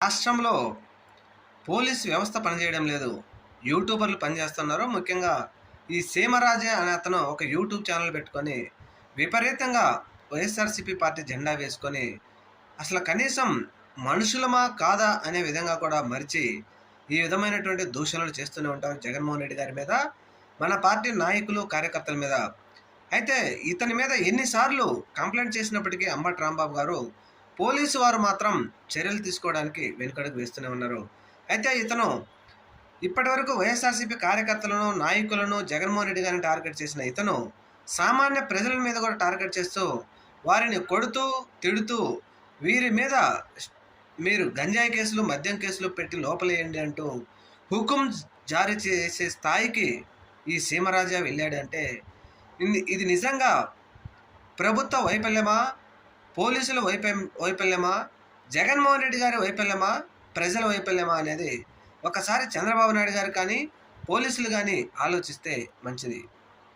రాష్ట్రంలో పోలీస్ వ్యవస్థ పనిచేయడం లేదు. యూట్యూబర్లు పనిచేస్తున్నారు. ముఖ్యంగా ఈ సీమరాజే అనే అతను ఒక యూట్యూబ్ ఛానల్ పెట్టుకొని విపరీతంగా వైఎస్ఆర్సీపీ పార్టీ జెండా వేసుకొని అసలు కనీసం మనుషులమా కాదా అనే విధంగా కూడా మరిచి ఈ విధమైనటువంటి దూషణలు చేస్తూనే ఉంటారు జగన్మోహన్ రెడ్డి గారి మీద మన పార్టీ నాయకులు కార్యకర్తల మీద. అయితే ఇతని మీద ఎన్నిసార్లు కంప్లైంట్ చేసినప్పటికీ అంబటి రాంబాబు గారు పోలీసు వారు మాత్రం చర్యలు తీసుకోవడానికి వెనుకడుగు వేస్తూనే ఉన్నారు. అయితే ఇతను ఇప్పటివరకు వైఎస్ఆర్సీపీ కార్యకర్తలను నాయకులను జగన్మోహన్ రెడ్డి గారిని టార్గెట్ చేసిన ఇతను సామాన్య ప్రజల మీద కూడా టార్గెట్ చేస్తూ వారిని కొడుతూ తిడుతూ వీరి మీద మీరు గంజాయి కేసులు మద్యం కేసులు పెట్టి లోపలేయండి అంటూ హుకుం జారీ చేసే స్థాయికి ఈ సీమరాజా వెళ్ళాడంటే ఇది ఇది నిజంగా ప్రభుత్వ వైఫల్యమా? పోలీసుల వైఫల్యం వైఫల్యమా? జగన్మోహన్ రెడ్డి గారి వైఫల్యమా? ప్రజల వైఫల్యమా అనేది ఒకసారి చంద్రబాబు నాయుడు గారు కానీ పోలీసులు కానీ ఆలోచిస్తే మంచిది.